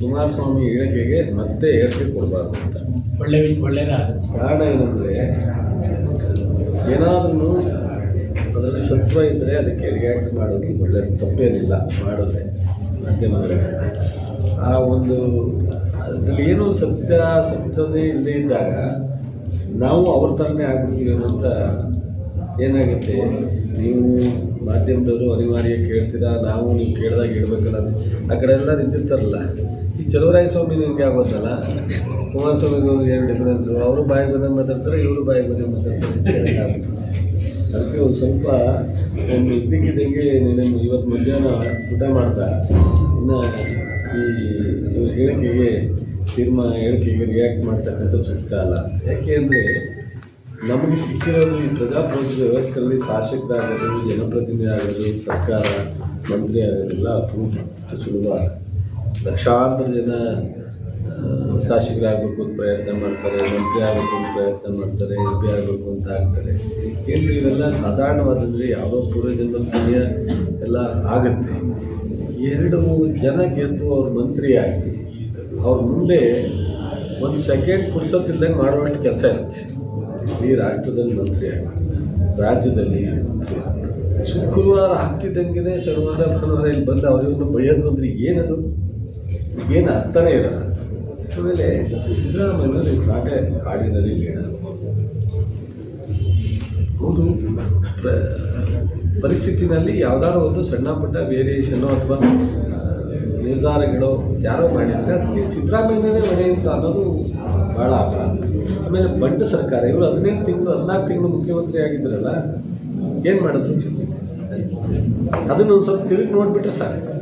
ಕುಮಾರಸ್ವಾಮಿ ಹೇಳಿಕೆಗೆ ಮತ್ತೆ ಹೇಳಿಕೆ ಕೊಡಬಾರ್ದು ಅಂತ. ಒಳ್ಳೆ ಒಳ್ಳೆಯದಾಗುತ್ತೆ ಕಾರಣ ಏನಂದರೆ ಏನಾದ್ರೂ ಅದರಲ್ಲಿ ಸತ್ವ ಇದ್ದರೆ ಅದಕ್ಕೆ ರಿಯಾಕ್ಟ್ ಮಾಡೋದು ಒಳ್ಳೆಯದು ತಪ್ಪೇನಿಲ್ಲ ಮಾಡಿದ್ರೆ ಮಾಧ್ಯಮದಲ್ಲಿ ಆ ಒಂದು ಅದರಲ್ಲಿ ಏನು ಸತ್ಯ ಸತ್ಯದೇ ಇಲ್ಲದೆ ಇದ್ದಾಗ ನಾವು ಅವ್ರ ಥರನೇ ಆಗ್ಬಿಡ್ತೀವಿ ಅಂತ ಏನಾಗುತ್ತೆ? ನೀವು ಮಾಧ್ಯಮದವರು ಅನಿವಾರ್ಯ ಕೇಳ್ತೀರಾ? ನಾವು ನೀವು ಕೇಳಿದಾಗ ಇಡಬೇಕಲ್ಲ ಆ ಕಡೆ ಎಲ್ಲ ನಿಂತಿರ್ತಾರಲ್ಲ. ಚಲುವರಾಯ ಸ್ವಾಮಿ ನಿಮಗೆ ಆಗೋದಲ್ಲ ಕುಮಾರಸ್ವಾಮಿಗೆ ಅವ್ರಿಗೆ ಎರಡು ಡಿಫ್ರೆನ್ಸು ಅವರು ಬಾಯಿ ಬಂದಂಗೆ ಮಾತಾಡ್ತಾರೆ, ಇವರು ಬಾಯಿ ಬಂದಂಗೆ ಮಾತಾಡ್ತಾರೆ ಅದಕ್ಕೆ ಒಂದು ಸ್ವಲ್ಪ ಒಂದು ಇದ್ದಕ್ಕಿದ್ದಂಗೆ ನೀನು ಇವತ್ತು ಮಧ್ಯಾಹ್ನ ಊಟ ಮಾಡ್ತಾ, ಇನ್ನು ಈ ಹೇಳಿಕೆಗೆ ತೀರ್ಮಾನ, ಹೇಳಿಕೆಗೆ ರಿಯಾಕ್ಟ್ ಮಾಡ್ತಕ್ಕಂಥ ಸೂಕ್ತ ಅಲ್ಲ. ಯಾಕೆ ಅಂದರೆ ನಮಗೆ ಸಿಕ್ಕಿರೋದು ಈ ಪ್ರಜಾಪ್ರಭುತ್ವ ವ್ಯವಸ್ಥೆಯಲ್ಲಿ ಶಾಸಕರಾಗೋದು ಜನಪ್ರತಿನಿಧಿ ಆಗೋದು ಸರ್ಕಾರ ಮಂತ್ರಿ ಆಗೋದೆಲ್ಲ ಅಪರೂಪ ಸುಲಭ ಲಕ್ಷಾಂತರ ಜನ ಶಾಸಕರಾಗಬೇಕು ಅಂತ ಪ್ರಯತ್ನ ಮಾಡ್ತಾರೆ ಮಂತ್ರಿ ಆಗಬೇಕು ಅಂತ ಪ್ರಯತ್ನ ಮಾಡ್ತಾರೆ, ಎಂ ಪಿ ಆಗಬೇಕು ಅಂತ ಆಗ್ತಾರೆ. ಏನು ಇವೆಲ್ಲ ಸಾಧಾರಣವಾದಂದರೆ ಯಾವುದೋ ಪೂರ್ವಜನ್ಮ ಪುಣ್ಯ ಎಲ್ಲ ಆಗುತ್ತೆ. ಎರಡು ಜನ ಗೆದ್ದು ಅವ್ರು ಮಂತ್ರಿ ಆಗಿ ಅವ್ರ ಮುಂದೆ ಒಂದು ಸೆಕೆಂಡ್ ಪುರ್ಸತ್ತಿಲ್ದಂಗೆ ಮಾಡುವಷ್ಟು ಕೆಲಸ ಇರುತ್ತೆ. ಈ ರಾಷ್ಟ್ರದಲ್ಲಿ ಮಂತ್ರಿ ಆಗಿ ರಾಜ್ಯದಲ್ಲಿ. ಶುಕ್ರವಾರ ಆಗ್ತಿದ್ದಂಗೆ ಸರ್ವಾದ ಭಾನುವಾರ ಇಲ್ಲಿ ಬಂದು ಅವರಿವನ್ನು ಬೈಯೋದು ಅಂದರೆ ಏನದು? ಏನು ಅರ್ಥನೇ ಇರಲ್ಲ ಆಮೇಲೆ ಸಿದ್ದರಾಮಯ್ಯನವರು ಕಾಟ ಕಾಡಿನಲ್ಲಿ ಲೀಡರ್. ಹೌದು. ಪರಿಸ್ಥಿತಿನಲ್ಲಿ ಯಾವ್ದಾದ್ರು ಒಂದು ಸಣ್ಣ ಪುಟ್ಟ ವೇರಿಯೇಷನ್ನು ಅಥವಾ ನಿರ್ಧಾರಗಳು ಯಾರೋ ಮಾಡಿದರೆ ಅದಕ್ಕೆ ಸಿದ್ದರಾಮಯ್ಯನೇ ಮನೆ ಅಂತ ಅನ್ನೋದು ಭಾಳ ಅಪರಾಧ ಆಮೇಲೆ ಬಂಡ ಸರ್ಕಾರ, ಇವರು ಹದಿನೆಂಟು ತಿಂಗಳು, ಹದಿನಾಲ್ಕು ತಿಂಗಳು ಮುಖ್ಯಮಂತ್ರಿ ಆಗಿದ್ರಲ್ಲ, ಏನು ಮಾಡಿದ್ರು? ಅದನ್ನು ಒಂದು ಸ್ವಲ್ಪ ತಿರುಗಿ ನೋಡಿಬಿಟ್ರೆ ಸಾಕು.